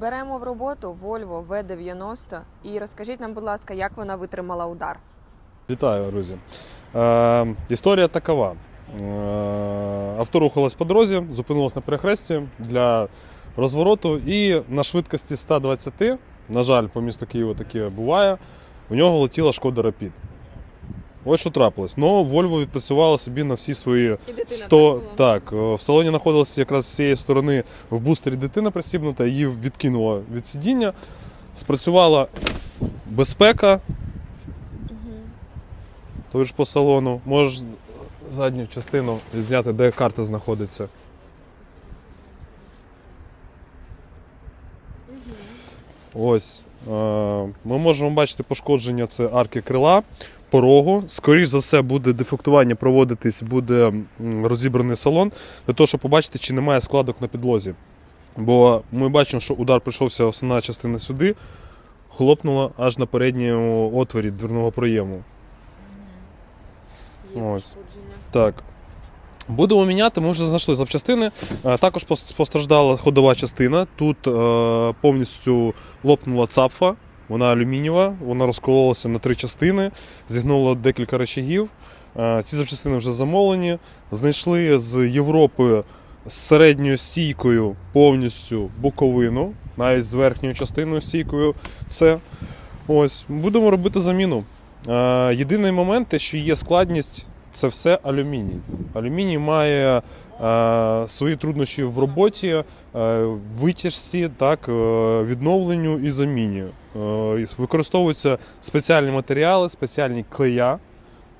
Беремо в роботу Volvo V90 і розкажіть нам, будь ласка, як вона витримала удар. Вітаю, друзі. Е, історія такова. Е, авто рухалось по дорозі, зупинилось на перехресті для розвороту і на швидкості 120, на жаль, по місту Києва таке буває, у нього летіла шкода Rapid. Ось що трапилось. Ну, Volvo відпрацювала собі на всі свої 100. Так, е, в салоні знаходилася якраз з цієї сторони в бустері дитина присібнута, її відкинуло від сидіння. Спрацювала безпека, той ж по салону. Можеш задню частину зняти, де карта знаходиться. Ось. Е, Ми можемо бачити пошкодження це арки крила, порогу. Скоріше за все, буде дефектування проводитись, буде розібраний салон для того, щоб побачити, чи немає складок на підлозі. Бо ми бачимо, що удар прийшовся основна частина сюди, хлопнула аж на передньому отворі дверного проєму. Ось. Так. Будемо міняти, ми вже знайшли запчастини. Е, Також постраждала ходова частина. Тут е, повністю лопнула цапфа, вона алюмінієва, вона розкололася на три частини, зігнула декілька речагів. Е, ці запчастини вже замовлені. Знайшли з Європи з середньою стійкою повністю боковину, навіть з верхньою частиною стійкою. Це ось будемо робити заміну. Е, єдиний момент, те, що є складність, це все алюміній. Алюміній має е, свої труднощі в роботі, е, витяжці, так, е, відновленню і заміні. Е, використовуються спеціальні матеріали, спеціальні клея,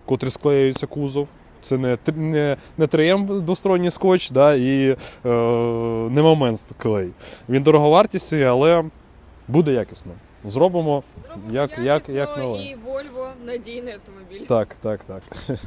котрі склеюються кузов. Це не, не, не 3М двосторонній скотч, да, і е, не момент клей. Він дороговартісний, але буде якісно. Зробимо як, як, як нове. і Volvo надійний автомобіль. Так, так, так.